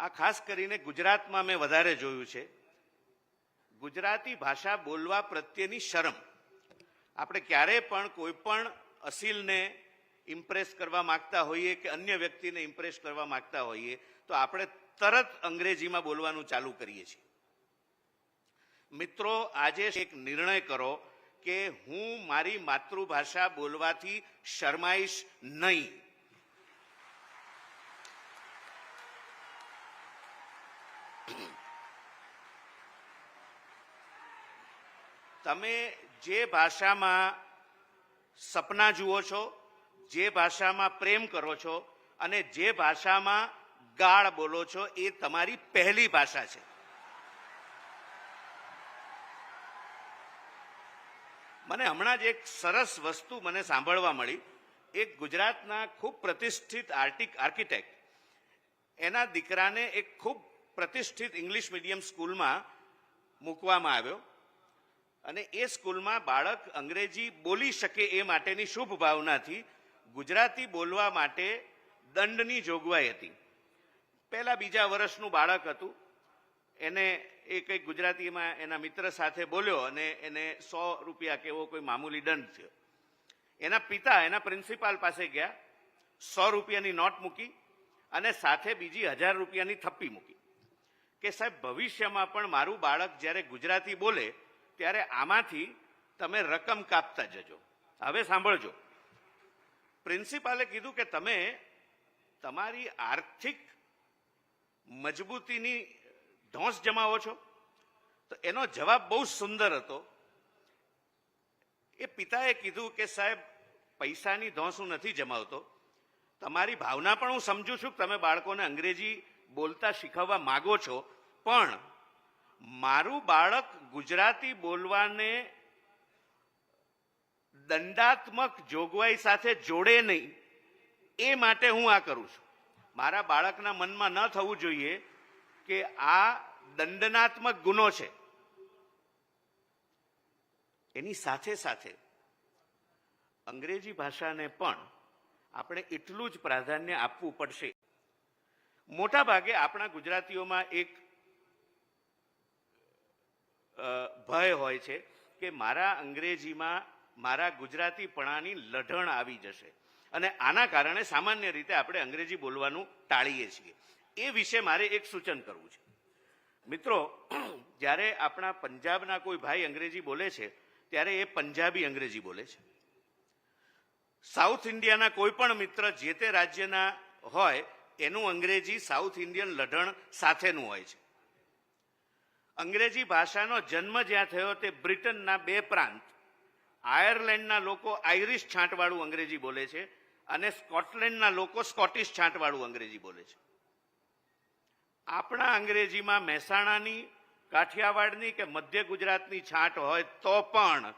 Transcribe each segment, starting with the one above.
આ ખાસ કરીને ગુજરાતમાં મેં વધારે જોયું છે. ગુજરાતી ભાષા બોલવા પ્રત્યેની શરમ. આપણે ક્યારેય પણ કોઈ પણ અસીલને ઇમ્પ્રેસ કરવા માંગતા હોઈએ કે અન્ય વ્યક્તિને ઇમ્પ્રેસ કરવા માંગતા હોઈએ, તો આપણે તરત અંગ્રેજીમાં બોલવાનું ચાલુ કરીએ છીએ. મિત્રો, આજે એક નિર્ણય કરો કે હું મારી માતૃભાષા બોલવાથી શરમાઈશ નહીં. તમે જે ભાષામાં સપના જુઓ છો, જે ભાષામાં પ્રેમ કરો છો અને જે ભાષામાં ગાળ બોલો છો, એ તમારી પહેલી ભાષા છે. મને હમણાં જ એક સરસ વસ્તુ મને સાંભળવા મળી. એક ગુજરાતના ખૂબ પ્રતિષ્ઠિત આર્ટિક આર્કિટેક્ટ એના દીકરાને એક ખૂબ પ્રતિષ્ઠિત ઇંગ્લિશ મીડિયમ સ્કૂલમાં મૂકવામાં આવ્યો અને એ સ્કૂલમાં બાળક અંગ્રેજી બોલી શકે એ માટેની શુભ ભાવનાથી ગુજરાતી બોલવા માટે દંડની જોગવાઈ હતી. પહેલાં બીજા વર્ષનું બાળક હતું. એને એ કંઈક ગુજરાતીમાં એના મિત્ર સાથે બોલ્યો અને એને સો રૂપિયા કે એવો કોઈ મામૂલી દંડ થયો. એના પિતા, એના પ્રિન્સિપાલ પાસે ગયા, સો રૂપિયાની નોટ મૂકી અને સાથે બીજી હજાર રૂપિયાની થપ્પી મૂકી. કે સાહેબ, ભવિષ્યમાં પણ મારું બાળક જ્યારે ગુજરાતી બોલે, ત્યારે આમાંથી તમે રકમ કાપતા જજો. હવે સાંભળજો. પ્રિન્સિપાલે કીધું કે તમે તમારી આર્થિક મજબૂતીની ધોંસ જમાવો છો. તો એનો જવાબ બહુ સુંદર હતો. એ પિતાએ કીધું કે સાહેબ, પૈસાની ધોંસ હું નથી જમાવતો. તમારી ભાવના પણ હું સમજુ છું તમે બાળકોને અંગ્રેજી બોલતા શીખવવા માગો છો, પણ મારું બાળક ગુજરાતી બોલવાને દંડાત્મક જોગવાઈ સાથે જોડે નહીં, એ માટે હું આ કરું છું. મારા બાળકના મનમાં ન થવું જોઈએ કે આ દંડનાત્મક ગુનો છે. એની સાથે સાથે અંગ્રેજી ભાષાને પણ આપણે એટલું જ પ્રાધાન્ય આપવું પડશે. મોટા ભાગે આપણા ગુજરાતીઓમાં એક ભય હોય છે કે મારા અંગ્રેજીમાં મારા ગુજરાતીપણાની લઢણ આવી જશે. અને આના કારણે સામાન્ય રીતે આપણે અંગ્રેજી બોલવાનું ટાળીએ છીએ. એ વિશે મારે એક સૂચન કરવું છે. મિત્રો, જ્યારે આપણા પંજાબના કોઈ ભાઈ અંગ્રેજી બોલે છે, ત્યારે એ પંજાબી અંગ્રેજી બોલે છે. સાઉથ ઇન્ડિયાના કોઈ પણ મિત્ર જે તે રાજ્યના હોય એનું અંગ્રેજી સાઉથ ઇન્ડિયન લઢણ સાથેનું હોય છે. અંગ્રેજી ભાષાનો જન્મ જ્યાં થયો તે બ્રિટનના બે પ્રાંત. આયર્લેન્ડના લોકો આઈરિશ છાંટવાળું અંગ્રેજી બોલે છે અને સ્કોટલેન્ડના લોકો સ્કોટિશ છાંટવાળું અંગ્રેજી બોલે છે. આપણા અંગ્રેજીમાં મહેસાણાની, કાઠિયાવાડની કે મધ્ય ગુજરાતની છાંટ હોય તો પણ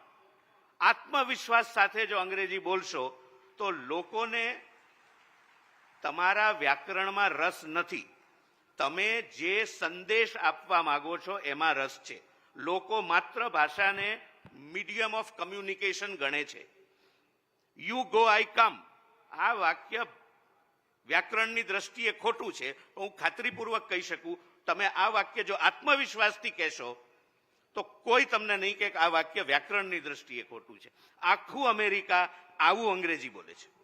આત્મવિશ્વાસ સાથે જો અંગ્રેજી બોલશો તો લોકોને તમારા વ્યાકરણમાં રસ નથી. તમે જે સંદેશ આપવા માગો છો એમાં રસ છે. લોકો માત્ર ભાષાને મીડિયમ ઓફ કમ્યુનિકેશન ગણે છે. You go I come. આ વાક્ય વ્યાકરણની દ્રષ્ટિએ ખોટું છે. હું ખાતરીપૂર્વક કહી શકું, તમે આ વાક્ય જો આત્મવિશ્વાસથી કહેશો, તો કોઈ તમને નહીં કે આ વાક્ય વ્યાકરણની દ્રષ્ટિએ ખોટું છે. આખું અમેરિકા આવું અંગ્રેજી બોલે છે.